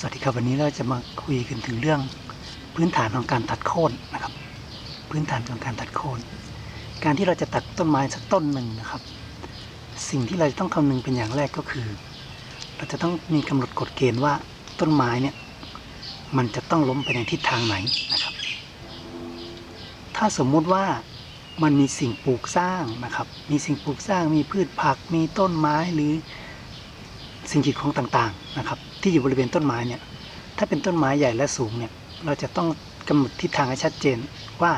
สวัสดีครับวันนี้เราจะมาคุยกันถึงเรื่องพื้นฐานของการตัดโค่นนะครับ พื้นฐานของการตัดโค่นการที่เราจะตัดต้นไม้สักต้นหนึ่งนะครับ สิ่งที่เราจะต้องคำนึงเป็นอย่างแรกก็คือ เราจะต้องมีกำหนดกฎเกณฑ์ว่าต้นไม้เนี่ยมันจะต้องล้มไปในทิศทางไหนนะครับ ถ้าสมมุติว่ามันมีสิ่งปลูกสร้างนะครับ มีสิ่งปลูกสร้างมีพืชผัก มีต้นไม้หรือสิ่งกีดขวางต่างๆนะครับ ที่อยู่บริเวณต้นไม้เนี่ยถ้าเป็นต้นไม้ใหญ่และสูงเนี่ยเราจะต้องกำหนดทิศทางให้ชัดเจนว่า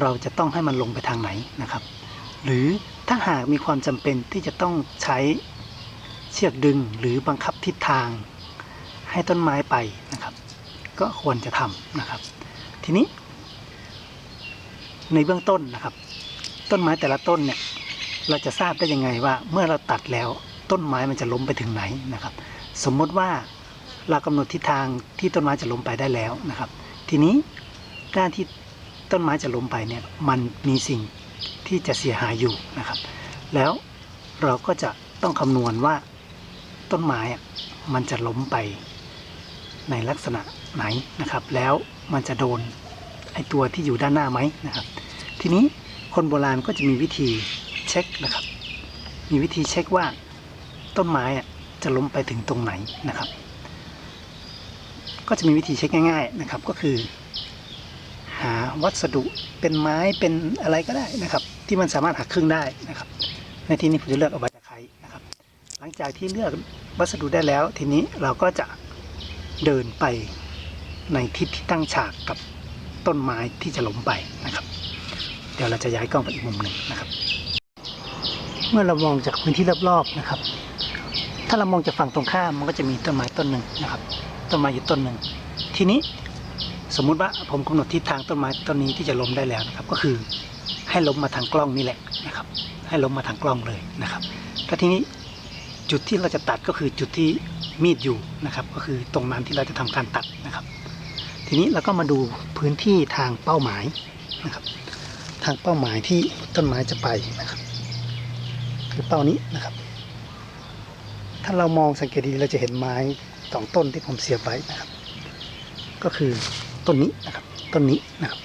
เราจะต้องให้มันลงไปทางไหนนะครับ หรือถ้าหากมีความจำเป็นที่จะต้องใช้เชือกดึงหรือบังคับทิศทางให้ต้นไม้ไปนะครับ ก็ควรจะทำนะครับ ทีนี้ ในเบื้องต้นนะครับ ต้นไม้แต่ละต้นเนี่ยเราจะทราบได้ยังไงว่าเมื่อเราตัดแล้วต้นไม้มันจะล้มไปถึงไหนนะครับ สมมติว่าเรากำหนดทิศทางที่ต้นไม้จะล้มไปได้แล้วนะครับ ทีนี้การที่ต้นไม้จะล้มไปเนี่ยมันมีสิ่งที่จะเสียหายอยู่นะครับ แล้วเราก็จะต้องคำนวณว่าต้นไม้มันจะล้มไปในลักษณะไหนนะครับ แล้วมันจะโดนไอตัวที่อยู่ด้านหน้าไหมนะครับ ทีนี้คนโบราณก็จะมีวิธีเช็คนะครับ มีวิธีเช็คว่าต้นไม้อะ จะล้มไปถึงตรงไหนนะครับ ก็จะมีวิธีเช็คง่าย ๆนะครับ ก็คือ หาวัสดุเป็นไม้เป็นอะไรก็ได้นะครับ ที่มันสามารถหักครึ่งได้นะครับ ในที่นี้ผมจะเลือกเอาใบตะไคร้นะครับ หลังจากที่เลือกวัสดุได้แล้ว ทีนี้เราก็จะเดินไปในทิศที่ตั้งฉากกับต้นไม้ที่จะล้มไปนะครับ เดี๋ยวเราจะย้ายกล้องไปอีกมุมหนึ่งนะครับ เมื่อเรามองจากพื้นที่รอบๆนะครับ ถ้าเรามองจากฝั่งตรงข้ามมันก็จะมีต้นไม้ต้นหนึ่งนะครับต้นไม้อยู่ต้นหนึ่งทีนี้สมมุติว่าผมกำหนดทิศทางต้นไม้ต้นนี้ที่จะล้มได้แล้วนะครับ ก็คือให้ล้มมาทางกล้องนี่แหละนะครับ ให้ล้มมาทางกล้องเลยนะครับแล้วทีนี้จุดที่เราจะตัดก็คือจุดที่มีดอยู่นะครับ ก็คือตรงนั้นที่เราจะทำการตัดนะครับ ทีนี้เราก็มาดูพื้นที่ทางเป้าหมายนะครับ ทางเป้าหมายที่ต้นไม้จะไปนะครับ คือเป้านี้นะครับ ถ้าเรามองสังเกตดีเราจะเห็นไม้สองต้นที่ผมเสียบไว้นะครับ ก็คือต้นนี้นะครับต้นนี้นะครับ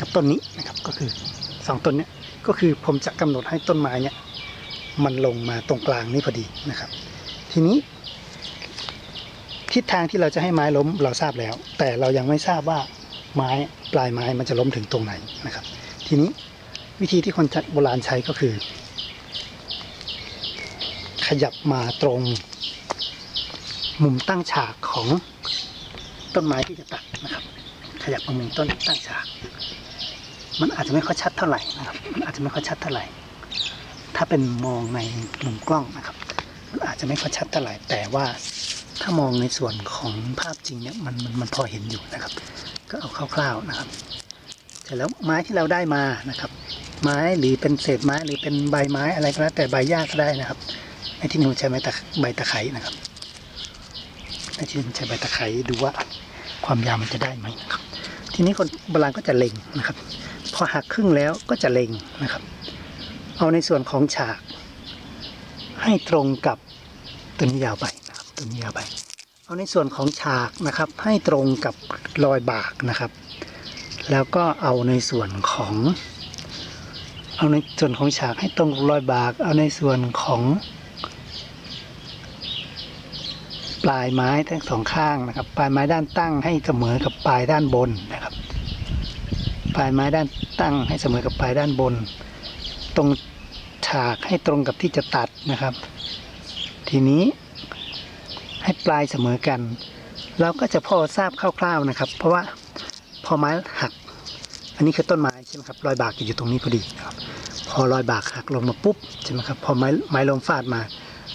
กับต้นนี้นะครับก็คือสองต้นเนี้ยก็คือผมจะกำหนดให้ต้นไม้เนี่ยมันลงมาตรงกลางนี่พอดีนะครับ ทีนี้ ทิศทางที่เราจะให้ไม้ล้มเราทราบแล้ว แต่เรายังไม่ทราบว่าไม้ปลายไม้มันจะล้มถึงตรงไหนนะครับ ทีนี้วิธีที่คนโบราณใช้ก็คือ ขยับมาตรง มุมตั้งฉากของต้นไม้ที่จะตัดนะครับ ขยับมามุมต้นตั้งฉาก มันอาจจะไม่ค่อยชัดเท่าไหร่นะครับ มันอาจจะไม่ค่อยชัดเท่าไหร่ ถ้าเป็นมองในมุมกล้องนะครับ มันอาจจะไม่ค่อยชัดเท่าไหร่ แต่ว่าถ้ามองในส่วนของภาพจริงเนี่ยมันมันมันพอเห็นอยู่นะครับ ก็เอาคร่าวๆนะครับเสร็จแล้วไม้ที่เราได้มานะครับ ไม้หรือเป็นเศษไม้หรือเป็นใบไม้อะไรก็แล้วแต่ใบหญ้าก็ได้นะครับ ที่นี้ผมใช้ไม้ตะใบตะไคร้นะครับในที่นี้ผมใช้ใบตะไคร้ดูว่าความยาวมันจะได้ไหมนะครับ ทีนี้คนโบราณก็จะเล็งนะครับ พอหักครึ่งแล้วก็จะเล็งนะครับ เอาในส่วนของฉาก ให้ตรงกับตัวนี้ยาวไปนะครับตัวนี้ยาวไป เอาในส่วนของฉากนะครับ ให้ตรงกับรอยบากนะครับ แล้วก็เอาในส่วนของเอาในส่วนของฉากให้ตรงรอยบาก เอาในส่วนของ ปลายไม้ทั้งสองข้างนะครับ ปลายไม้ด้านตั้งให้เสมอกับปลายด้านบนนะครับ ปลายไม้ด้านตั้งให้เสมอกับปลายด้านบน ตรงฉากให้ตรงกับที่จะตัดนะครับ ทีนี้ให้ปลายเสมอกัน เราก็จะพอทราบคร่าวๆนะครับ เพราะว่าพอไม้หัก อันนี้คือต้นไม้ใช่ไหมครับรอยบากจะอยู่ตรงนี้พอดีครับ พอรอยบากหักลงมาปุ๊บใช่ไหมครับพอไม้ไม้ลมฟาดมา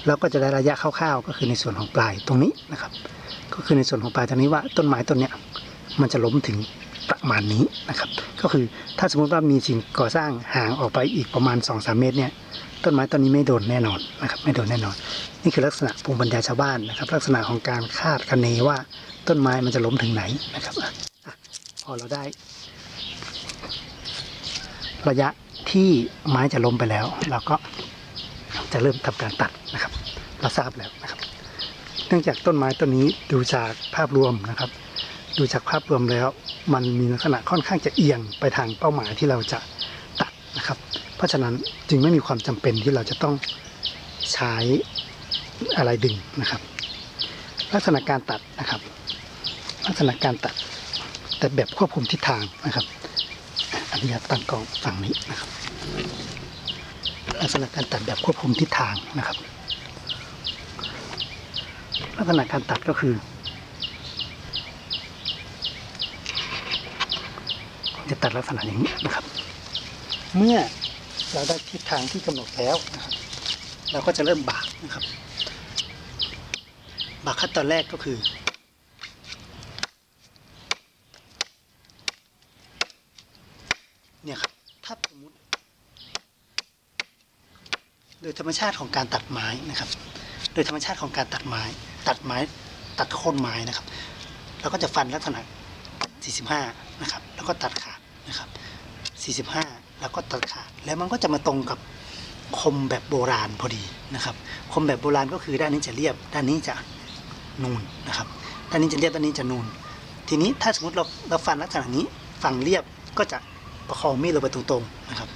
เราก็จะได้ระยะคร่าวๆก็คือในส่วนของปลายตรงนี้นะครับ ก็คือในส่วนของปลายตรงนี้ว่าต้นไม้ต้นเนี้ยมันจะล้มถึงประมาณนี้นะครับ ก็คือถ้าสมมติว่ามีสิ่งก่อสร้างห่างออกไปอีกประมาณ 2-3 เมตรเนี่ยต้นไม้ต้นนี้ไม่โดนแน่นอนนะครับไม่โดนแน่นอน นี่คือลักษณะภูมิปัญญาชาวบ้านนะครับ ลักษณะของการคาดคะเนว่าต้นไม้มันจะล้มถึงไหนนะครับอพอเราได้ ระยะที่ไม้จะล้มไปแล้วเราก็ จะเริ่มทำการตัดนะครับ เราทราบแล้วนะครับ เนื่องจากต้นไม้ต้นนี้ดูจากภาพรวมนะครับ ดูจากภาพรวมแล้ว มันมีลักษณะค่อนข้างจะเอียงไปทางเป้าหมายที่เราจะตัดนะครับ เพราะฉะนั้นจึงไม่มีความจำเป็นที่เราจะต้องใช้อะไรดึงนะครับ ลักษณะการตัดนะครับ ลักษณะการตัด แต่แบบควบคุมทิศทางนะครับ อันนี้ตั้งกล้องฝั่งนี้นะครับ ลักษณะการตัดแบบควบคุมทิศทางนะครับ ลักษณะการตัดก็คือ จะตัดลักษณะอย่างนี้นะครับ เมื่อเราได้ทิศทางที่กำหนดแล้วนะครับ เราก็จะเริ่มบากนะครับ บากขั้นตอนแรกก็คือ เนี่ยครับ ถ้าสมมติ โดย ธรรมชาติของการตัดไม้นะครับ โดยธรรมชาติของการตัดไม้ ตัดไม้ตัดโค่นไม้นะครับเราก็จะฟันลักษณะ 45 นะครับ แล้วก็ตัดขาดนะครับ 45 แล้วก็ตัดขาด แล้วมันก็จะมาตรงกับคมแบบโบราณพอดีนะครับ คมแบบโบราณก็คือด้านนี้จะเรียบ ด้านนี้จะนูนนะครับ ด้านนี้จะเรียบ ด้านนี้จะนูน ทีนี้ถ้าสมมติเราเราฟันลักษณะนี้ ฝั่งเรียบก็จะประคองมีดลงไปตรงๆนะครับ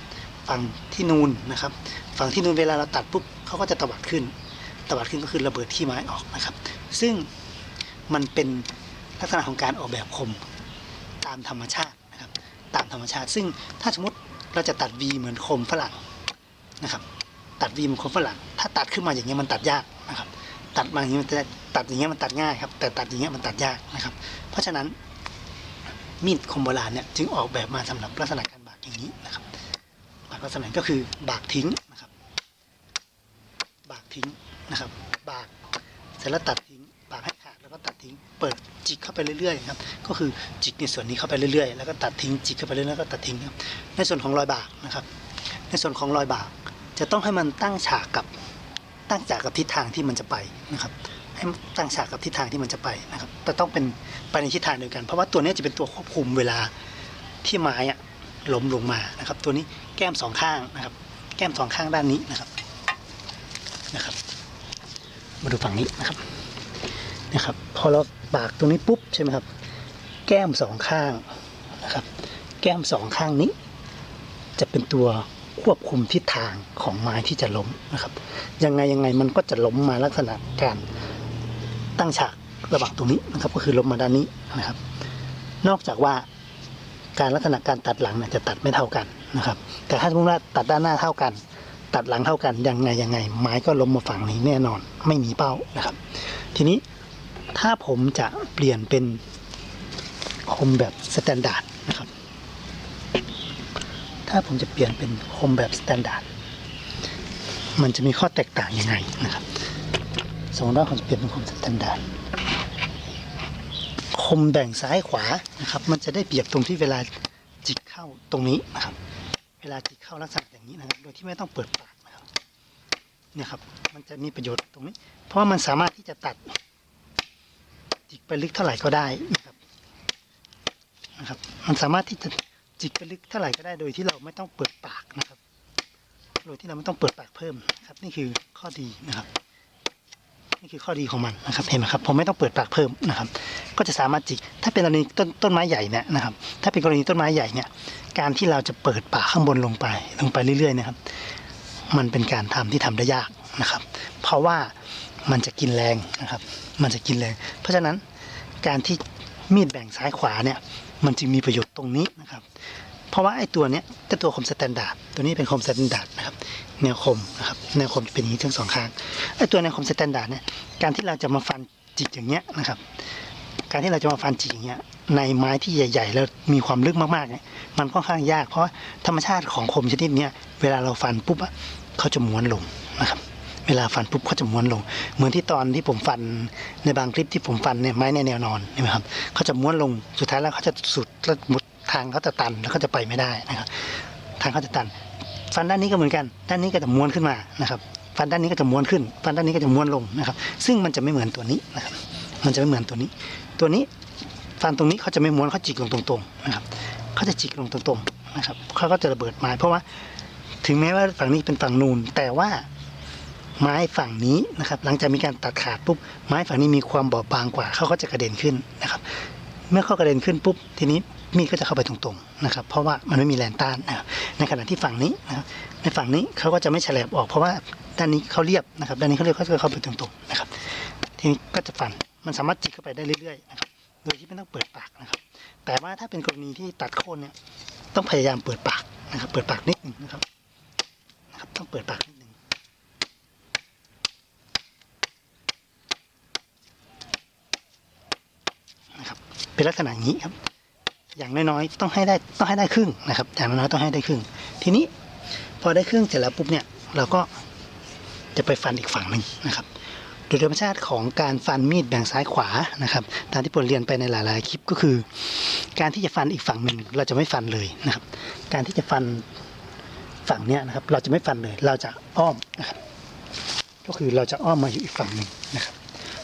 ฝั่งที่นูนนะครับ ฝั่งที่นูนเวลาเราตัดปุ๊บเขาก็จะตวัดขึ้น ตวัดขึ้นก็คือระเบิดที่ไม้ออกนะครับ ซึ่งมันเป็นลักษณะของการออกแบบคมตามธรรมชาตินะครับ ตามธรรมชาติ ซึ่งถ้าสมมติเราจะตัด V เหมือนคมฝรั่งนะครับ ตัด V เหมือนคมฝรั่ง ถ้าตัดขึ้นมาอย่างเงี้ยมันตัดยากนะครับ ตัดมาอย่างเงี้ยมันจะตัดอย่างเงี้ยมันตัดง่ายครับ แต่ตัดอย่างเงี้ยมันตัดยากนะครับ เพราะฉะนั้นมีดคมโบราณเนี่ยจึงออกแบบมาสำหรับลักษณะการบากอย่างนี้นะครับ ลักษณะก็คือบากทิ้งนะครับ บากทิ้งนะครับ บากเสร็จแล้วตัดทิ้งบากให้ขาดแล้วก็ตัดทิ้งเปิดจิกเข้าไปเรื่อยๆครับ ก็คือจิกในส่วนนี้เข้าไปเรื่อยๆ แล้วก็ตัดทิ้งจิกเข้าไปเรื่อยๆแล้วก็ตัดทิ้งครับในส่วนของรอยบากนะครับ ในส่วนของรอยบากจะต้องให้มันตั้งฉากกับตั้งฉากกับทิศทางที่มันจะไปนะครับให้ตั้งฉากกับทิศทางที่มันจะไปนะครับ แต่ต้องเป็นไปในทิศทางเดียวกัน เพราะว่าตัวนี้จะเป็นตัวควบคุมเวลาที่ไม้อะล้มลงมานะครับ ตัวนี้ ก้มสองข้างนะครับ แก้มสองข้างด้านนี้นะครับนะครับ มาดูฝั่งนี้นะครับนะครับ พอเราบากตรงนี้ปุ๊บใช่ไหมครับ แก้มสองข้างนะครับ แก้มสองข้างนี้ จะเป็นตัวควบคุมทิศทางของไม้ที่จะล้มนะครับ ยังไงยังไงมันก็จะล้มมาลักษณะการตั้งฉากระหว่างตรงนี้นะครับ ก็คือล้มมาด้านนี้นะครับ นอกจากว่าการลักษณะการตัดหลังจะตัดไม่เท่ากัน นะครับ แต่ถ้าสมมติว่าตัดด้านหน้าเท่ากัน ตัดหลังเท่ากันยังไงยังไง ไม้ก็ล้มมาฝั่งนี้แน่นอน ไม่มีเป้านะครับ ทีนี้ถ้าผมจะเปลี่ยนเป็นคมแบบสแตนดาร์ดนะครับ ถ้าผมจะเปลี่ยนเป็นคมแบบสแตนดาร์ดมันจะมีข้อแตกต่างยังไงนะครับ สมมติว่าผมจะเปลี่ยนเป็นคมสแตนดาร์ดคมแบ่งซ้ายขวานะครับ มันจะได้เปรียบตรงที่เวลาจิกเข้าตรงนี้นะครับ เวลาจิกเข้าลักษณะอย่างนี้นะครับ โดยที่ไม่ต้องเปิดปากนะครับเนี่ยครับ มันจะมีประโยชน์ตรงนี้ เพราะว่ามันสามารถที่จะตัดจิกไปลึกเท่าไหร่ก็ได้นะครับนะครับ มันสามารถที่จะจิกไปลึกเท่าไหร่ก็ได้ โดยที่เราไม่ต้องเปิดปากนะครับ โดยที่เราไม่ต้องเปิดปากเพิ่มครับ นี่คือข้อดีนะครับ นี่คือข้อดีของมันนะครับ เห็นไหมครับ ผมไม่ต้องเปิดปากเพิ่มนะครับ ก็จะสามารถจิก ถ้าเป็นกรณีต้นต้นไม้ใหญ่เนี่ยนะครับ ถ้าเป็นกรณีต้นไม้ใหญ่เนี่ย การที่เราจะเปิดป่าข้างบนลงไปลงไปเรื่อยๆนะครับ มันเป็นการทำที่ทำได้ยากนะครับ เพราะว่ามันจะกินแรงนะครับ มันจะกินแรง เพราะฉะนั้นการที่มีดแบ่งซ้ายขวาเนี่ย มันจึงมีประโยชน์ตรงนี้นะครับ เพราะว่าไอ้ตัวเนี้ยจะตัวคมสแตนดาร์ดตัวนี้เป็นคมสแตนดาร์ดนะครับ แนวคมนะครับ แนวคมจะเป็นอย่างนี้ทั้งสองข้าง ไอ้ตัวแนวคมสแตนดาร์ดเนี่ย การที่เราจะมาฟันจิกอย่างเงี้ยนะครับ การที่เราจะมาฟันจิงเงี้ยในไม้ที่ใหญ่ ๆ แล้วมีความลึกมากๆเนี่ยมันค่อนข้างยากเพราะธรรมชาติของคมชนิดเนี้ยเวลาเราฟันปุ๊บอะเขาจะม้วนลงนะครับ เวลาฟันปุ๊บเขาจะม้วนลง เหมือนที่ตอนที่ผมฟันในบางคลิปที่ผมฟันเนี่ยไม้ในแนวนอนนไหมครับเขาจะม้วนลงสุดท้ายแล้วเขาจะสุดแล้วหมดทางเขาจะตันแล้วเขาจะไปไม่ได้นะครับ ทางเขาจะตัน ฟันด้านนี้ก็เหมือนกัน ด้านนี้ก็จะม้วนขึ้นมานะครับ ฟันด้านนี้ก็จะม้วนขึ้น ฟันด้านนี้ก็จะม้วนลงนะครับ ซึ่งมันจะไม่เหมือนตัวนี้นะครับ มันจะไม่เหมือนตัวนี้ ตัวนี้ฟันตรงนี้เขาจะไม่ม้วนเขาจิกลงตรงๆนะครับเขาจะจิกลงตรงๆนะครับเขาก็จะระเบิดไม้เพราะว่า ถึงแม้ว่าฝั่งนี้เป็นฝั่งนูนแต่ว่าไม้ฝั่งนี้นะครับ หลังจากมีการตัดขาดปุ๊บไม้ฝั่งนี้มีความบอบบางกว่าเขาก็จะกระเด็นขึ้นนะครับ เมื่อเขากระเด็นขึ้นปุ๊บทีนี้มีดก็จะเข้าไปตรงๆนะครับ เพราะว่ามันไม่มีแรงต้านนะครับในขณะที่ฝั่งนี้นะครับในฝั่งนี้เขาก็จะไม่แฉลบออกเพราะว่าด้านนี้เขาเรียบนะครับ ด้านนี้เขาเรียบเขาจะเข้าไปตรงๆนะครับ ทีนี้ก็จะฟัน มันสามารถจิกเข้าไปได้เรื่อยๆนะครับโดยที่ไม่ต้องเปิดปากนะครับ แต่ว่าถ้าเป็นกรณีที่ตัดโคนเนี่ยต้องพยายามเปิดปากนะครับ เปิดปากนิดหนึงนะครับนะครับ ต้องเปิดปากนิดหนึงนะครับ เป็นลักษณะอย่างนี้ครับ อย่างน้อยๆต้องให้ได้ต้องให้ได้ครึ่งนะครับ อย่างน้อยๆต้องให้ได้ครึ่ง ทีนี้พอได้ครึ่งเสร็จแล้วปุ๊บเนี่ยเราก็จะไปฟันอีกฝั่งหนึ่งนะครับ ยธรรมชาติของการฟันมีดแบ่งซ้ายขวานะครับตามที่ผมเรียนไปในหลาย ๆ คลิปก็คือ การที่จะฟันอีกฝั่งหนึ่งเราจะไม่ฟันเลยนะครับ การที่จะฟันฝั่งเนี้ยนะครับเราจะไม่ฟันเลยเราจะอ้อมนะครับก็คือเราจะอ้อมมาอยู่อีกฝั่งหนึ่งนะครับ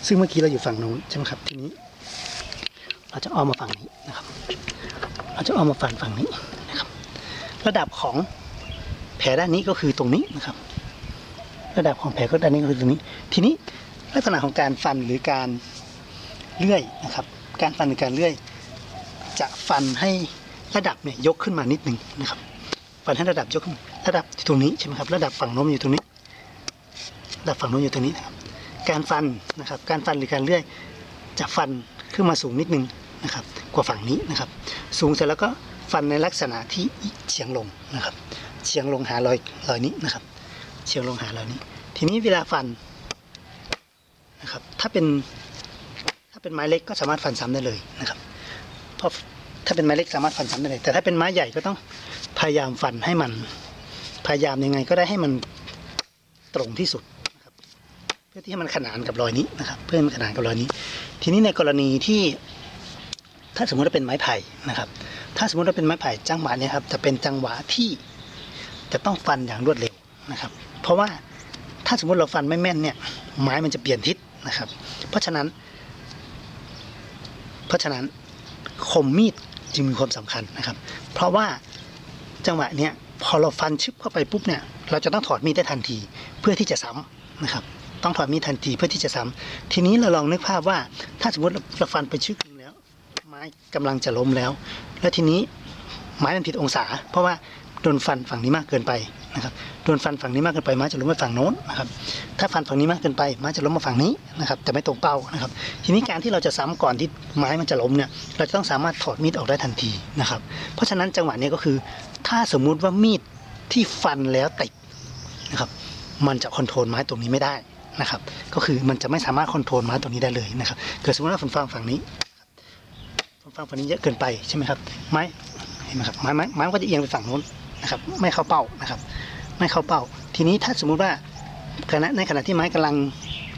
ซึ่งเมื่อกี้เราอยู่ฝั่งนู้นใช่ไหมครับทีนี้ เราจะอ้อมมาฝั่งนี้นะครับ เราจะอ้อมมาฝั่งฝั่งนี้นะครับ ระดับของแผลด้านนี้ก็คือตรงนี้นะครับ ระดับของแผลก็ด้านนี้ก็คือตรงนี้ ทีนี้ ลักษณะของการฟันหรือการเลื่อยนะครับ การฟันหรือการเลื่อย จะฟันให้ระดับเนี่ยยกขึ้นมานิดหนึ่งนะครับ ฟันให้ระดับยกขึ้นระดับอยู่ตรงนี้ใช่ไหมครับ ระดับฝั่งโน้มอยู่ตรงนี้ ระดับฝั่งโน้มอยู่ตรงนี้นะครับ การฟันนะครับ การฟันหรือการเลื่อย จะฟันขึ้นมาสูงนิดนึงนะครับ กว่าฝั่งนี้นะครับ สูงเสร็จแล้วก็ฟันในลักษณะที่เฉียงลงนะครับ เฉียงลงหารอยรอยนี้นะครับ เฉียงลงหารอยนี้ ทีนี้เวลาฟัน นะครับ ถ้าเป็นถ้าเป็นไม้เล็กก็สามารถฟันซ้ำได้เลยนะครับเพราะถ้าเป็นไม้เล็กสามารถฟันซ้ำได้เลย แต่ถ้าเป็นไม้ใหญ่ก็ต้องพยายามฟันให้มัน พยายามยังไงก็ได้ให้มันตรงที่สุดนะครับ เพื่อที่ให้มันขนานกับรอยนี้นะครับ เพื่อให้มันขนานกับรอยนี้ ทีนี้ในกรณีที่ ถ้าสมมติว่าเป็นไม้ไผ่นะครับ ถ้าสมมติว่าเป็นไม้ไผ่จังหวะเนี้ครับจะเป็นจังหวะที่จะต้องฟันอย่างรวดเร็วนะครับ เพราะว่าถ้าสมมติเราฟันไม่แม่นเนี่ยไม้มันจะเปลี่ยนทิศ นะครับ เพราะฉะนั้น เพราะฉะนั้นคมมีดจึงมีความสำคัญนะครับ เพราะว่าจังหวะเนี้ยพอเราฟันชึบเข้าไปปุ๊บเนี่ยเราจะต้องถอดมีดได้ทันทีเพื่อที่จะซ้ำนะครับ ต้องถอดมีดทันทีเพื่อที่จะซ้ำทีนี้เราลองนึกภาพว่า ถ้าสมมติเราฟันไปชึกหนึ่งแล้ว ไม้กำลังจะล้มแล้ว แล้วทีนี้ไม้มันผิดองศา เพราะว่าโดนฟันฝั่งนี้มากเกินไป นะครับโดนฟันฝั่งนี้มากเกินไปไม้จะล้มไปฝั่งโน้นนะครับถ้าฟันฝั่งนี้มากเกินไปไม้จะล้มมาฝั่งนี้นะครับจะไม่ตรงเป้านะครับทีนี้การที่เราจะซ้ำก่อนที่ไม้มันจะล้มเนี่ยเราจะต้องสามารถถอดมีดออกได้ทันทีนะครับเพราะฉะนั้นจังหวะนี้ก็คือ ถ้าสมมุติว่ามีดที่ฟันแล้วติดนะครับมันจะคอนโทรลไม้ตรงนี้ไม่ได้นะครับก็คือมันจะไม่สามารถคอนโทรลไม้ตรงนี้ได้เลยนะครับเกิดสมมติว่าผมฟังฝั่งนี้ผมฟังฝั่งนี้เยอะเกินไปใช่ไหมครับไม้เห็นไหมครับไม้ไม้ไม้ก็จะเอียงไปฝั่งโน้นนะครับไม่เข้าเป้านะครับ ไม่เข้าเป้า ทีนี้ถ้าสมมุติว่าขณะในขณะที่ไม้กำลัง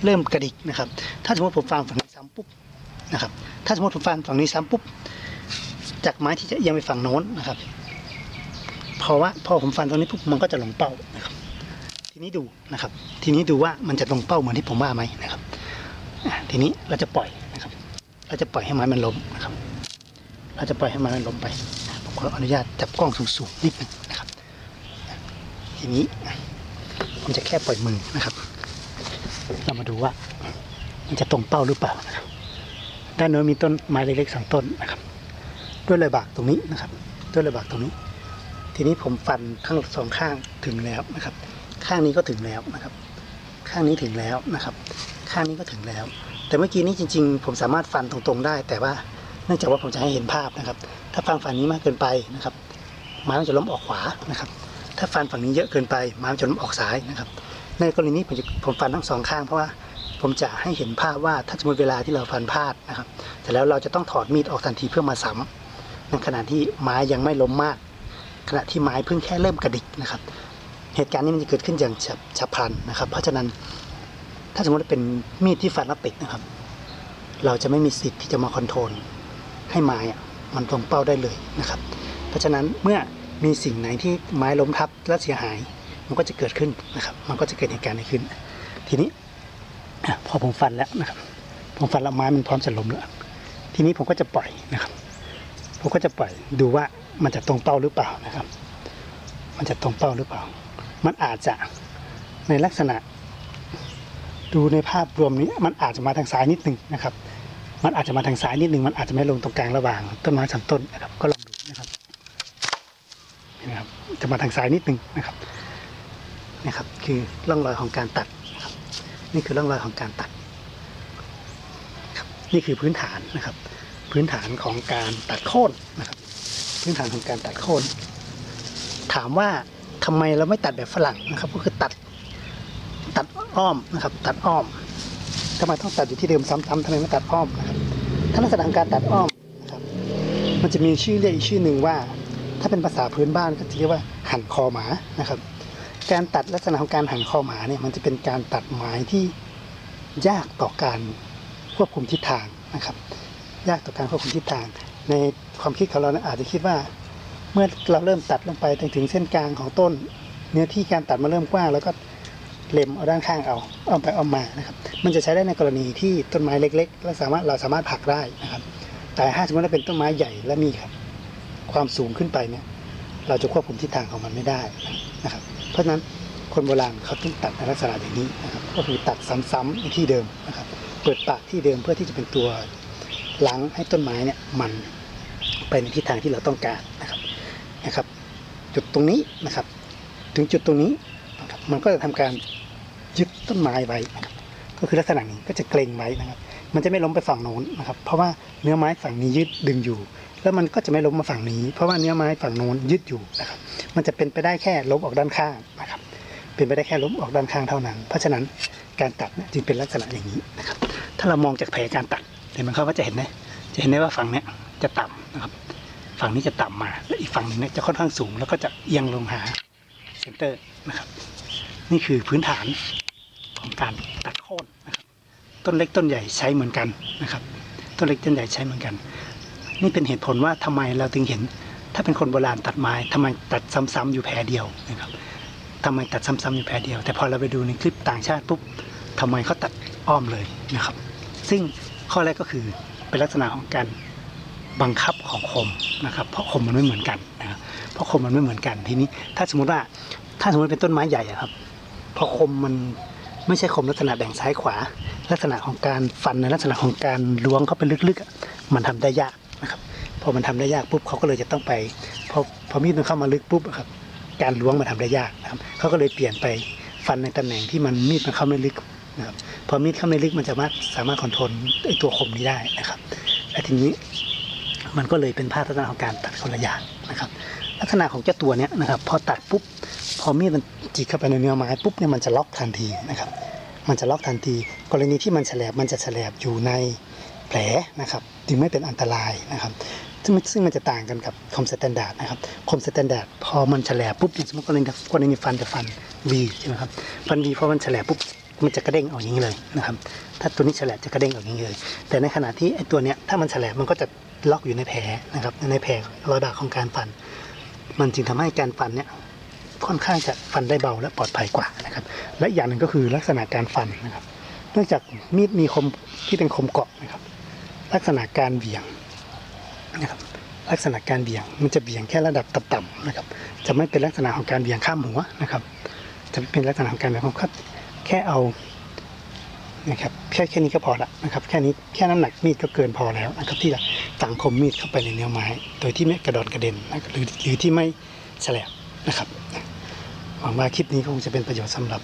เริ่มกระดิกนะครับ ถ้าสมมติผมฟังฝั่งนี้ซ้ำปุ๊บนะครับ ถ้าสมมติผมฟังฝั่งนี้ซ้ำปุ๊บ จากไม้ที่จะเอียงไปฝั่งโน้นนะครับ เพราะว่าพอผมฟันตรงนี้ปุ๊บมันก็จะลงเป้านะครับ ทีนี้ดูนะครับ ทีนี้ดูว่ามันจะตรงเป้าเหมือนที่ผมว่าไหมนะครับ ทีนี้เราจะปล่อยนะครับ เราจะปล่อยให้ไม้มันล้มนะครับ เราจะปล่อยให้ไม้มันล้มไป ผมขออนุญาตจับกล้องสูงๆนิดหนึง นะครับทีนี้ ผมจะแค่ปล่อยมือนะครับ เรามาดูว่า มันจะตรงเป้าหรือเปล่านะครับ ด้านโน้นมีต้นไม้เล็กๆสองต้นนะครับ ด้วยระบากตรงนี้นะครับ ด้วยระบากตรงนี้ ทีนี้ผมฟันข้างสองข้างถึงแล้วนะครับ ข้างนี้ก็ถึงแล้วนะครับ ข้างนี้ถึงแล้วนะครับ ข้างนี้ก็ถึงแล้ว แต่เมื่อกี้นี้จริง ๆ ผมสามารถฟันตรงๆได้ แต่ว่าเนื่องจากว่าผมจะให้เห็นภาพนะครับ ถ้าฟันฝั่งนี้มากเกินไปนะครับไม้มันจะล้มออกขวานะครับ ถ้าฟันฝั่งนี้เยอะเกินไปไม้มันจะล้มออกซ้ายนะครับ ในกรณีนี้ผมจะผมฟันทั้งสองข้างเพราะว่าผมจะให้เห็นภาพว่าถ้าสมมติเวลาที่เราฟันพลาดนะครับแต่แล้วเราจะต้องถอดมีดออกทันทีเพื่อมาซ้ำในขณะที่ไม้ยังไม่ล้มมาก ขณะที่ไม้เพิ่งแค่เริ่มกระดิกนะครับ เหตุการณ์นี้มันจะเกิดขึ้นอย่างฉับฉับพลันนะครับ เพราะฉะนั้นถ้าสมมติเป็นมีดที่ฟันแล้วติดนะครับ เราจะไม่มีสิทธิ์ที่จะมาคอนโทรลให้ไม้มันตรงเป้าได้เลยนะครับ เพราะฉะนั้นเมื่อ มีสิ่งไหนที่ไม้ล้มทับและเสียหาย มันก็จะเกิดขึ้นนะครับ มันก็จะเกิดเหตุการณ์นี้ขึ้น ทีนี้พอผมฟันแล้วนะครับ ผมฟันแล้วไม้มันพร้อมจะล้มแล้ว ทีนี้ผมก็จะปล่อยนะครับ ผมก็จะปล่อยดูว่ามันจะตรงเป้าหรือเปล่านะครับ มันจะตรงเป้าหรือเปล่า มันอาจจะในลักษณะ ดูในภาพรวมนี้มันอาจจะมาทางซ้ายนิดหนึ่งนะครับ มันอาจจะมาทางซ้ายนิดหนึ่งมันอาจจะไม่ลงตรงกลางระหว่างต้นไม้สามต้นนะครับก็ลองดูนะครับเห็นะครับ จะมาทางซ้ายนิดหนึ่งนะครับนะครับ คือร่องรอยของการตัดนะครับนี่คือร่องรอยของการตัดนี่คือพื้นฐานนะครับ พื้นฐานของการตัดโค่นนะครับ พื้นฐานของการตัดโค่นถามว่าทำไมเราไม่ตัดแบบฝรั่งนะครับ ก็คือตัดตัดอ้อมนะครับ ตัดอ้อมทำไมต้องตัดอยู่ที่เดิมซ้ำๆทำไมไม่ตัดอ้อมนะครับถ้าลักษณะของการตัดอ้อมนะครับ มันจะมีชื่อเรียกอีกชื่อหนึ่งว่า ถ้าเป็นภาษาพื้นบ้านก็จะเรียกว่าหั่นคอหมานะครับ การตัดลักษณะของการหั่นคอหมาเนี่ยมันจะเป็นการตัดไม้ที่ยากต่อการควบคุมทิศทางนะครับ ยากต่อการควบคุมทิศทาง ในความคิดของเราอาจจะคิดว่า เมื่อเราเริ่มตัดลงไปถึงเส้นกลางของต้น เนื้อที่การตัดมาเริ่มกว้าง แล้วก็เล็มเอาด้านข้างเอาอ้อมไปอ้อมมานะครับ มันจะใช้ได้ในกรณีที่ต้นไม้เล็ก ๆ และสามารถเราสามารถผลักได้นะครับ แต่ถ้าสมมติว่าเป็นต้นไม้ใหญ่และมีครับ ความสูงขึ้นไปเนี่ยเราจะควบคุมทิศทางของมันไม่ได้นะครับ เพราะฉะนั้นคนโบราณเขาต้องตัดในลักษณะอย่างนี้นะครับก็คือตัดซ้ำๆในที่เดิมนะครับ เปิดปากที่เดิมเพื่อที่จะเป็นตัวล้างให้ต้นไม้เนี่ยมันไปในทิศทางที่เราต้องการนะครับนะครับ จุดตรงนี้นะครับ ถึงจุดตรงนี้นะครับมันก็จะทำการยึดต้นไม้ไว้นะครับก็คือลักษณะนี้ก็จะเกรงไว้นะครับ มันจะไม่ล้มไปฝั่งโน้นนะครับ เพราะว่าเนื้อไม้ฝั่งนี้ยึดดึงอยู่ แล้วมันก็จะไม่ล้มมาฝั่งนี้ เพราะว่าเนื้อไม้ฝั่งโน้นยึดอยู่นะครับ มันจะเป็นไปได้แค่ล้มออกด้านข้างนะครับ เป็นไปได้แค่ล้มออกด้านข้างเท่านั้น เพราะฉะนั้นการตัดเนี่ยจึงเป็นลักษณะอย่างนี้นะครับ ถ้าเรามองจากแผลการตัดเห็นไหมครับว่าจะเห็นไหมจะเห็นได้ว่าฝั่งเนี้ยจะต่ำนะครับ ฝั่งนี้จะต่ำมา และอีกฝั่งหนึ่งเนี่ยจะค่อนข้างสูง แล้วก็จะเอียงลงหาเซนเตอร์นะครับ นี่คือพื้นฐานของการตัดโค่นนะครับ ต้นเล็กต้นใหญ่ใช้เหมือนกันนะครับต้นเล็กต้นใหญ่ใช้เหมือนกัน นี่เป็นเหตุผลว่าทำไมเราถึงเห็น ถ้าเป็นคนโบราณตัดไม้ทำไมตัดซ้ำๆอยู่แผลเดียวนะครับทำไมตัดซ้ำๆอยู่แผลเดียว แต่พอเราไปดูในคลิปต่างชาติปุ๊บทำไมเขาตัดอ้อมเลยนะครับ ซึ่งข้อแรกก็คือเป็นลักษณะของการบังคับของคมนะครับ เพราะคมมันไม่เหมือนกันนะครับเพราะคมมันไม่เหมือนกันทีนี้ ถ้าสมมติว่าถ้าสมมติเป็นต้นไม้ใหญ่อะครับพอคมมัน ไม่ใช่คมลักษณะแบ่งซ้ายขวา ลักษณะของการฟันในลักษณะของการล้วงเข้าไปลึกๆ มันทำได้ยากนะครับพอมันทำได้ยากปุ๊บเขาก็เลยจะต้องไปพอพอมีดมันเข้ามาลึกปุ๊บอะครับการล้วงมันทำได้ยากนะครับเขาก็เลยเปลี่ยนไปฟันในตำแหน่งที่มันมีดมันเข้าไม่ลึกนะครับพอมีดเข้าไม่ลึกมันจะมารถสามารถคอนโทรลไอ้ตัวคมนี้ได้นะครับและทีนี้มันก็เลยเป็นภาพลักษณะของการตัดคนละอย่างนะครับ ลักษณะของเจ้าตัวเนี้ยนะครับพอตัดปุ๊บ พอมีดมันจิกเข้าไปในเนื้อไม้ปุ๊บเนี่ยมันจะล็อกทันทีนะครับ มันจะล็อกทันที กรณีที่มันแฉลบมันจะแฉลบอยู่ในแผลนะครับจึงไม่เป็นอันตรายนะครับซึ่งซึ่งมันจะต่างกันกับคอมสแตนดาร์ดนะครับคอมสแตนดาร์ดพอมันแฉลบปุ๊บอย่างสมมติกรณีกรณีฟันจะฟัน V ใช่ไหมครับฟัน V พอมันแฉลบปุ๊บมันจะกระเด้งออกอย่างนี้เลยนะครับ ถ้าตัวนี้แฉลบจะกระเด้งออกอย่างนี้เลย แต่ในขณะที่ไอ้ตัวเนี้ยถ้ามันแฉลบมันก็จะล็อกอยู่ในแผลนะครับในแผลรอยบากของการฟัน มันจึงทำให้การฟันเนี่ย ค่อนข้างจะฟันได้เบาและปลอดภัยกว่านะครับ และอย่างหนึ่งก็คือลักษณะการฟันนะครับ เนื่องจากมีดมีคมที่เป็นคมเกาะนะครับ ลักษณะการเหวี่ยงนะครับลักษณะการเบี่ยงมันจะเบี่ยงแค่ระดับต่ำๆนะครับ จะไม่เป็นลักษณะของการเบี่ยงข้ามหัวนะครับ จะเป็นลักษณะของการเบี่ยงข้ามแค่เอานะครับแค่แค่นี้ก็พอละนะครับแค่นี้แค่น้ำหนักมีดก็เกินพอแล้วนะครับที่จะฝังคมมีดเข้าไปในเนื้อไม้ โดยที่ไม่กระดอนกระเด็นนะครับหรือหรือที่ไม่แฉลบนะครับ หวังว่าคลิปนี้คงจะเป็นประโยชน์สำหรับ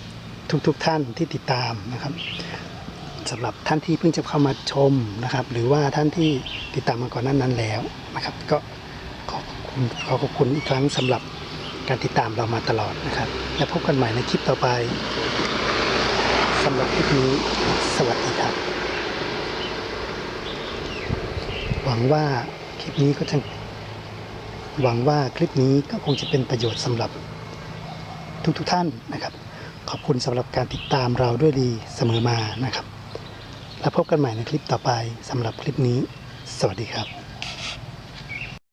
ทุกๆทท่านที่ติดตามนะครับสำหรับท่านที่เพิ่งจะเข้ามาชมนะครับ หรือว่าท่านที่ติดตามมาก่อนนั้นนั้นแล้วนะครับ ก็ขอบคุณขอขอบคุณอีกครั้งสำหรับการติดตามเรามาตลอดนะครับ และพบกันใหม่ในคลิปต่อไปสำหรับคลิปนี้สวัสดีครับ หวังว่าคลิปนี้ก็จะหวังว่าคลิปนี้ก็คงจะเป็นประโยชน์สำหรับ ทุกๆทท่านนะครับ ขอบคุณสำหรับการติดตามเราด้วยดีเสมอมานะครับ แล้วพบกันใหม่ในคลิปต่อไปสำหรับคลิปนี้ สวัสดีครับ